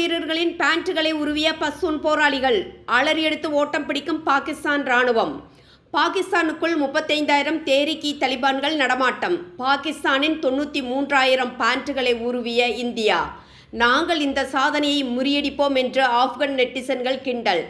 வீரர்களின் பேண்ட்டுகளை உருவிய பசூன் போராளிகள் அலறி எடுத்து ஓட்டம் பிடிக்கும் பாகிஸ்தான் ராணுவம் பாகிஸ்தானுக்குள் முப்பத்தைந்தாயிரம் தேரிக்கி தலிபான்கள் நடமாட்டம். பாகிஸ்தானின் தொண்ணூற்றி மூன்றாயிரம் பேண்ட்டுகளை உருவிய இந்தியா. நாங்கள் இந்த சாதனையை முறியடிப்போம் என்று ஆப்கன் நெட்டிசன்கள் கிண்டல்.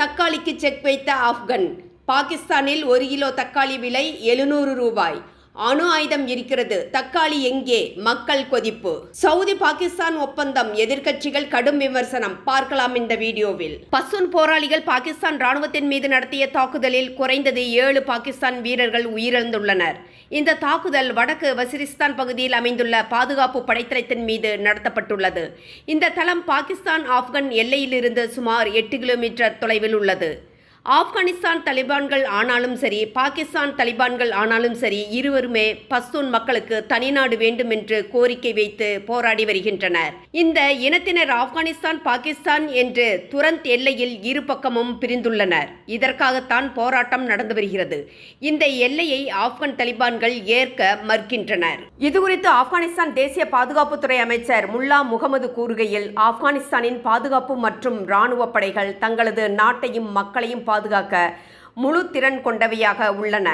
தக்காளிக்கு செக் வைத்த ஆப்கன் பாகிஸ்தானில் ஒரு கிலோ தக்காளி விலை எழுநூறு ரூபாய். அணு ஆயுதம் இருக்கிறது. தக்காளி எங்கே? மக்கள் கொதிப்பு. சவுதி பாகிஸ்தான் ஒப்பந்தம். எதிர்க்கட்சிகள் கடும் விமர்சனம். பார்க்கலாம் இந்த வீடியோவில். பசுன் போராளிகள் பாகிஸ்தான் ராணுவத்தின் மீது நடத்திய தாக்குதலில் குறைந்தது ஏழு பாகிஸ்தான் வீரர்கள் உயிரிழந்துள்ளனர். இந்த தாக்குதல் வடக்கு வசிரிஸ்தான் பகுதியில் அமைந்துள்ள பாதுகாப்பு படைத்தளத்தின் மீது நடத்தப்பட்டுள்ளது. இந்த தளம் பாகிஸ்தான் ஆப்கன் எல்லையிலிருந்து சுமார் எட்டு கிலோமீட்டர் தொலைவில் உள்ளது. ஆப்கானிஸ்தான் தலிபான்கள் ஆனாலும் சரி பாகிஸ்தான் தலிபான்கள் ஆனாலும் சரி இருவருமே பஸ்தூன் மக்களுக்கு தனிநாடு வேண்டும் என்று கோரிக்கை வைத்து போராடி வருகின்றனர். இந்த இனத்தினர் ஆப்கானிஸ்தான் பாகிஸ்தான் என்று துரந்த் எல்லையில் இரு பக்கமும் பிரிந்துள்ளனர். இதற்காகத்தான் போராட்டம் நடந்து வருகிறது. இந்த எல்லையை ஆப்கான் தலிபான்கள் ஏற்க மறுக்கின்றனர். இதுகுறித்து ஆப்கானிஸ்தான் தேசிய பாதுகாப்புத்துறை அமைச்சர் முல்லா முகமது கூறுகையில் ஆப்கானிஸ்தானின் பாதுகாப்பு மற்றும் இராணுவ படைகள் தங்களது நாட்டையும் மக்களையும் பாதுகாக்க முழு திறன் கொண்டவையாக உள்ளன.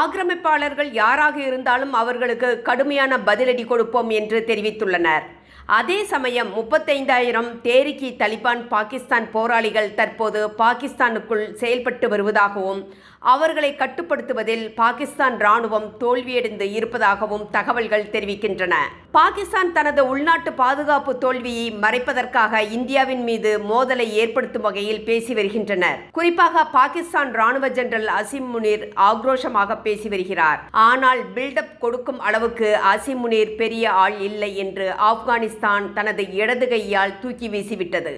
ஆக்கிரமிப்பாளர்கள் யாராக இருந்தாலும் அவர்களுக்கு கடுமையான பதிலடி கொடுப்போம் என்று தெரிவித்துள்ளனர். அதே சமயம் முப்பத்தைந்தாயிரம் தேரிக்கி தலிபான் பாகிஸ்தான் போராளிகள் தற்போது பாகிஸ்தானுக்குள் செயல்பட்டு வருவதாகவும் அவர்களை கட்டுப்படுத்துவதில் பாகிஸ்தான் ராணுவம் தோல்வியடைந்து இருப்பதாகவும் தகவல்கள் தெரிவிக்கின்றன. பாகிஸ்தான் தனது உள்நாட்டு பாதுகாப்பு தோல்வியை மறைப்பதற்காக இந்தியாவின் மீது மோதலை ஏற்படுத்தும் வகையில் பேசி வருகின்றனர். குறிப்பாக பாகிஸ்தான் ராணுவ ஜெனரல் அசிம் முனீர் ஆக்ரோஷமாக பேசி வருகிறார். ஆனால் பில்டப் கொடுக்கும் அளவுக்கு அசிம் முனீர் பெரிய ஆள் இல்லை என்று ஆப்கானிஸ்தான் தனது இடது கையால் தூக்கி வீசிவிட்டது.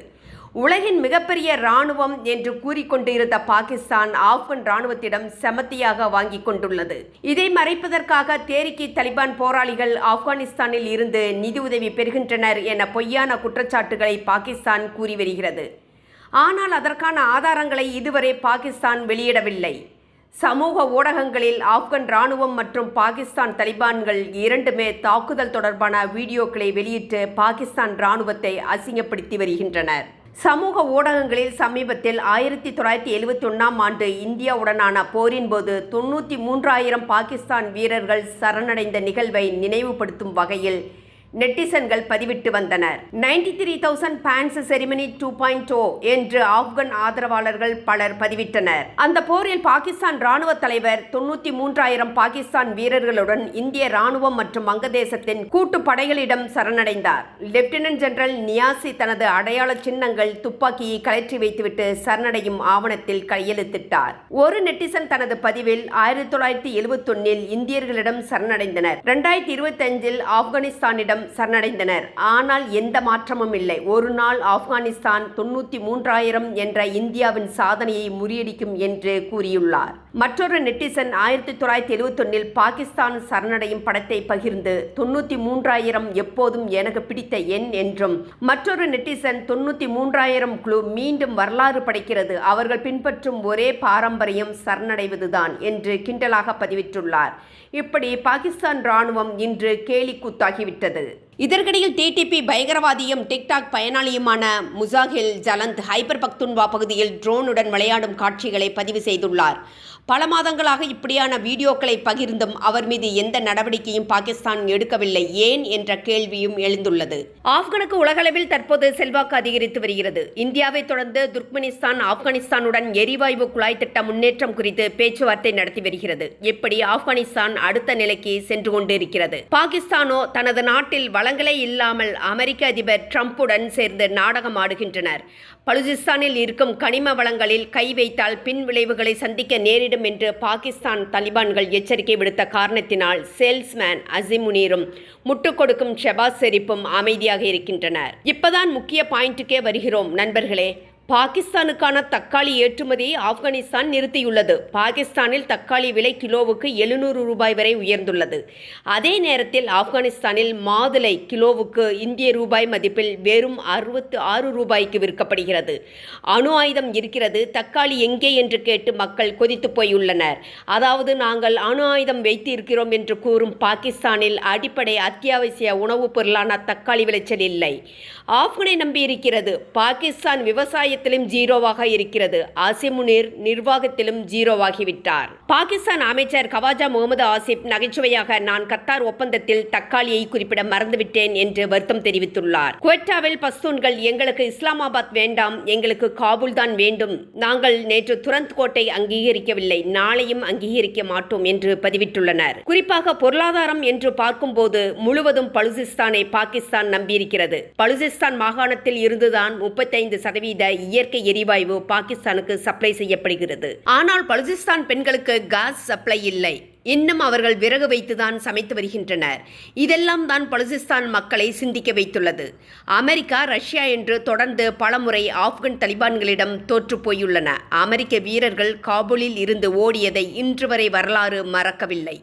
உலகின் மிகப்பெரிய இராணுவம் என்று கூறிக்கொண்டிருந்த பாகிஸ்தான் ஆப்கன் இராணுவத்திடம் செமத்தியாக வாங்கி கொண்டுள்ளது. இதை மறைப்பதற்காக தேரிக்கி தலிபான் போராளிகள் ஆப்கானிஸ்தானில் இருந்து நிதி உதவி பெறுகின்றனர் என பொய்யான குற்றச்சாட்டுகளை பாகிஸ்தான் கூறி வருகிறது. ஆனால் அதற்கான ஆதாரங்களை இதுவரை பாகிஸ்தான் வெளியிடவில்லை. சமூக ஊடகங்களில் ஆப்கன் ராணுவம் மற்றும் பாகிஸ்தான் தலிபான்கள் இரண்டுமே தாக்குதல் தொடர்பான வீடியோக்களை வெளியிட்டு பாகிஸ்தான் ராணுவத்தை அசிங்கப்படுத்தி வருகின்றனர். சமூக ஊடகங்களில் சமீபத்தில் ஆயிரத்தி தொள்ளாயிரத்தி எழுபத்தி ஒன்றாம் ஆண்டு இந்தியாவுடனான போரின் போது தொண்ணூற்றி மூன்றாயிரம் பாகிஸ்தான் வீரர்கள் சரணடைந்த நிகழ்வை நினைவுபடுத்தும் வகையில் நெட்டிசன்கள் பதிவிட்டு வந்தனர். Ninety three thousand fans ceremony two point O என்று ஆப்கன் ஆதரவாளர்கள் பலர் பதிவிட்டனர். அந்த போரில் பாகிஸ்தான் ராணுவ தலைவர் தொண்ணூத்தி மூன்றாயிரம் பாகிஸ்தான் வீரர்களுடன் இந்திய ராணுவம் மற்றும் வங்கதேசத்தின் கூட்டு படைகளிடம் சரணடைந்தார். லெப்டினன்ட் ஜெனரல் நியாசி தனது அடையாள சின்னங்கள் துப்பாக்கியை கலற்றி வைத்துவிட்டு சரணடையும் ஆவணத்தில் கையெழுத்திட்டார். ஒரு நெட்டிசன் தனது பதிவில் ஆயிரத்தி தொள்ளாயிரத்தி எழுபத்தி ஒன்னில் இந்தியர்களிடம் சரணடைந்தனர். இரண்டாயிரத்தி இருபத்தி அஞ்சில் ஆப்கானிஸ்தானிடம் சரணடைந்தனர். ஆனால் எந்த மாற்றமும் இல்லை. ஒரு நாள் ஆப்கானிஸ்தான் தொண்ணூற்றி மூன்றாயிரம் என்ற இந்தியாவின் சாதனையை முறியடிக்கும் என்று கூறியுள்ளார். மற்றொரு நெட்டிசன் ஆயிரத்தி தொள்ளாயிரத்தி எழுவத்தொன்னில் பாகிஸ்தான் சரணடையும் படத்தை பகிர்ந்து தொண்ணூற்றி மூன்றாயிரம் எப்போதும் எனக்கு பிடித்த எண் என்றும் மற்றொரு நெட்டிசன் தொண்ணூற்றி மூன்றாயிரம் குழு மீண்டும் வரலாறு படைக்கிறது அவர்கள் பின்பற்றும் ஒரே பாரம்பரியம் சரணடைவதுதான் என்று கிண்டலாக பதிவிட்டுள்ளார். இப்படி பாகிஸ்தான் இராணுவம் இன்று கேலி கூத்தாகிவிட்டது. இதற்கிடையில் டிடிபி பயங்கரவாதியும் டிக்டாக் பயனாளியுமான முசாஹில் ஜலந்த் ஹைபர் பக்துன்வா பகுதியில் ட்ரோனுடன் விளையாடும் காட்சிகளை பதிவு செய்துள்ளார். பல மாதங்களாக இப்படியான வீடியோக்களை பகிர்ந்தும் அவர் மீது எந்த நடவடிக்கையும் பாகிஸ்தான் எடுக்கவில்லை ஏன் என்ற கேள்வியும் எழுந்துள்ளது. ஆப்கனுக்கு உலகளவில் தற்போது செல்வாக்கு அதிகரித்து வருகிறது. இந்தியாவை தொடர்ந்து துர்க்மெனிஸ்தான் ஆப்கானிஸ்தானுடன் எரிவாயு குழாய் திட்ட முன்னேற்றம் குறித்து பேச்சுவார்த்தை நடத்தி வருகிறது. எப்படி ஆப்கானிஸ்தான் அடுத்த நிலைக்கு சென்று கொண்டிருக்கிறது? பாகிஸ்தானோ தனது நாட்டில் வளங்களே இல்லாமல் அமெரிக்க அதிபர் ட்ரம்புடன் சேர்ந்து நாடகம் ஆடுகின்றனர். பலுஜிஸ்தானில் இருக்கும் கனிம வளங்களில் கை வைத்தால் பின் விளைவுகளை சந்திக்க நேரிடும் என்று பாகிஸ்தான் தலிபான்கள் எச்சரிக்கை விடுத்த காரணத்தினால் சேல்ஸ்மேன் அசிமுனீரும் முட்டுக் கொடுக்கும் ஷெபாஸ் செரிப்பும் அமைதியாக இருக்கின்றனர். இப்பதான் முக்கிய பாயிண்ட்டுக்கே வருகிறோம் நண்பர்களே. பாகிஸ்தானுக்கான தக்காளி ஏற்றுமதியை ஆப்கானிஸ்தான் நிறுத்தியுள்ளது. பாகிஸ்தானில் தக்காளி விலை கிலோவுக்கு எழுநூறு ரூபாய் வரை உயர்ந்துள்ளது. அதே நேரத்தில் ஆப்கானிஸ்தானில் மாதுளை கிலோவுக்கு இந்திய ரூபாய் மதிப்பில் வெறும் அறுபத்து ஆறு ரூபாய்க்கு விற்கப்படுகிறது. அணு ஆயுதம் இருக்கிறது. தக்காளி எங்கே என்று கேட்டு மக்கள் கொதித்து போயுள்ளனர். அதாவது நாங்கள் அணு ஆயுதம் வைத்து இருக்கிறோம் என்று கூறும் பாகிஸ்தானில் அடிப்படை அத்தியாவசிய உணவுப் பொருளான தக்காளி விளைச்சல் இல்லை. ஆப்கனை நம்பி இருக்கிறது பாகிஸ்தான் விவசாயத்திலும் ஜீரோவாக இருக்கிறது. ஆசிமுனீர் நிர்வாகத்திலும் ஜீரோவாகிவிட்டார். பாகிஸ்தான் அமைச்சர் கவாஜா முகமது ஆசிப் நகைச்சுவையாக நான் கத்தார் ஒப்பந்தத்தில் தக்காளியை குறிப்பிட மறந்துவிட்டேன் என்று வருத்தம் தெரிவித்துள்ளார். குவெட்டாவில் பஸ்தூன்கள் எங்களுக்கு இஸ்லாமாபாத் வேண்டாம் எங்களுக்கு காபூல் தான் வேண்டும். நாங்கள் நேற்று துரந்த் கோட்டை அங்கீகரிக்கவில்லை. நாளையும் அங்கீகரிக்க மாட்டோம் என்று பதிவிட்டுள்ளனர். குறிப்பாக பொருளாதாரம் என்று பார்க்கும்போது முழுவதும் பலுசிஸ்தானை பாகிஸ்தான் நம்பியிருக்கிறது. பலுசிஸ்தான் மாகாணத்தில் இருந்துதான் முப்பத்தைந்து சதவீத இயற்கை எரிவாயு பாகிஸ்தானுக்கு சப்ளை செய்யப்படுகிறது. ஆனால் பலுசிஸ்தான் பெண்களுக்கு காஸ் சப்ளை இல்லை. இன்னும் அவர்கள் விறகு வைத்துதான் சமைத்து வருகின்றனர். இதெல்லாம் தான் பலுசிஸ்தான் மக்களை சிந்திக்க வைத்துள்ளது. அமெரிக்கா ரஷ்யா என்று தொடர்ந்து பலமுறை ஆப்கன் தலிபான்களிடம் தோற்று போயுள்ளன. அமெரிக்க வீரர்கள் காபூலில் இருந்து ஓடியதை இன்று வரை வரலாறு மறக்கவில்லை.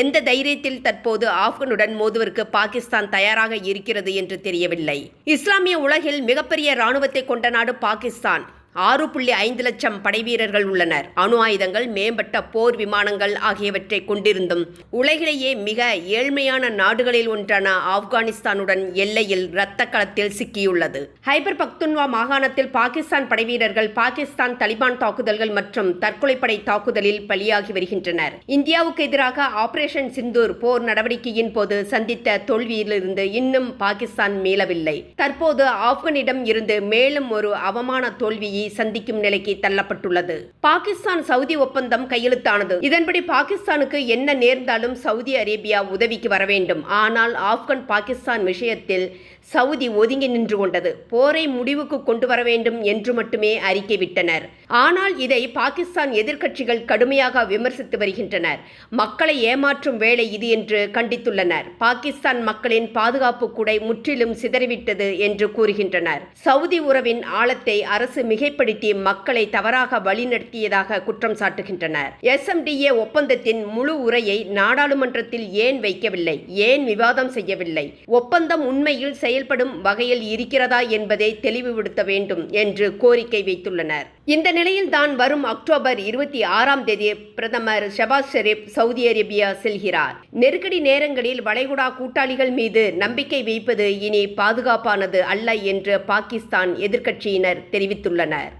எந்த தைரியத்தில் தற்போது ஆப்கனுடன் மோதுவதற்கு பாகிஸ்தான் தயாராக இருக்கிறது என்று தெரியவில்லை. இஸ்லாமிய உலகில் மிகப்பெரிய இராணுவத்தை கொண்ட நாடு பாகிஸ்தான். ஆறு புள்ளி ஐந்து லட்சம் படைவீரர்கள் உள்ளனர். அணு ஆயுதங்கள் மேம்பட்ட போர் விமானங்கள் ஆகியவற்றை கொண்டிருந்தும் உலகிலேயே மிக ஏழ்மையான நாடுகளில் ஒன்றான ஆப்கானிஸ்தானுடன் எல்லையில் இரத்த களத்தில் சிக்கியுள்ளது. ஹைபர் பக்துன்வா மாகாணத்தில் பாகிஸ்தான் படைவீரர்கள் பாகிஸ்தான் தலிபான் தாக்குதல்கள் மற்றும் தற்கொலைப்படை தாக்குதலில் பலியாகி வருகின்றனர். இந்தியாவுக்கு எதிராக ஆபரேஷன் சிந்தூர் போர் நடவடிக்கையின் போது சந்தித்த தோல்வியிலிருந்து இன்னும் பாகிஸ்தான் மீளவில்லை. தற்போது ஆப்கானிடம் இருந்து மேலும் ஒரு அவமான தோல்வியை சந்திக்கும் நிலைக்கு தள்ளப்பட்டுள்ளது. பாகிஸ்தான் சவுதி ஒப்பந்தம் கையெழுத்தானது. இதன்படி பாகிஸ்தானுக்கு என்ன நேர்ந்தாலும் சவுதி அரேபியா உதவிக்கு வர வேண்டும். ஆனால் ஆப்கன் பாகிஸ்தான் விஷயத்தில் சவுதி ஒதுங்கி நின்று கொண்டது. போரை முடிவுக்கு கொண்டு வர வேண்டும் என்று மட்டுமே அறிக்கை விட்டனர். ஆனால் இதை பாகிஸ்தான் எதிர்க்கட்சிகள் கடுமையாக விமர்சித்து வருகின்றனர். மக்களை ஏமாற்றும் வேலை இது என்று கண்டித்துள்ளனர். பாகிஸ்தான் மக்களின் பாதுகாப்பு கூடை முற்றிலும் சிதறிவிட்டது என்று கூறுகின்றனர். சவுதி உறவின் ஆழத்தை அரசு மிகைப்படுத்தி மக்களை தவறாக வழிநடத்தியதாக குற்றம் சாட்டுகின்றனர். எஸ்எம்டிஏ ஒப்பந்தத்தின் முழு உரையை நாடாளுமன்றத்தில் ஏன் வைக்கவில்லை? ஏன் விவாதம் செய்யவில்லை? ஒப்பந்தம் உண்மையில் செயல்படும் வகையில் இருக்கிறதா என்பதை தெளிவுபடுத்த வேண்டும் என்று கோரிக்கை வைத்துள்ளனர். இந்த நிலையில் தான் வரும் அக்டோபர் இருபத்தி ஆறாம் தேதி பிரதமர் ஷபாஸ் ஷெரீப் சவுதி அரேபியா செல்கிறார். நெருக்கடி நேரங்களில் வளைகுடா கூட்டாளிகள் மீது நம்பிக்கை வைப்பது இனி பாதுகாப்பானது அல்ல என்று பாகிஸ்தான் எதிர்க்கட்சியினர் தெரிவித்துள்ளனர்.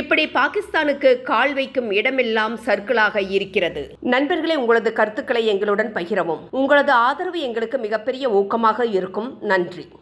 இப்படி பாகிஸ்தானுக்கு கால் வைக்கும் இடமெல்லாம் சர்க்கிளாக இருக்கிறது. நண்பர்களே உங்களது கருத்துக்களை எங்களுடன் பகிரவும். உங்களது ஆதரவு எங்களுக்கு மிகப்பெரிய ஊக்கமாக இருக்கும். நன்றி.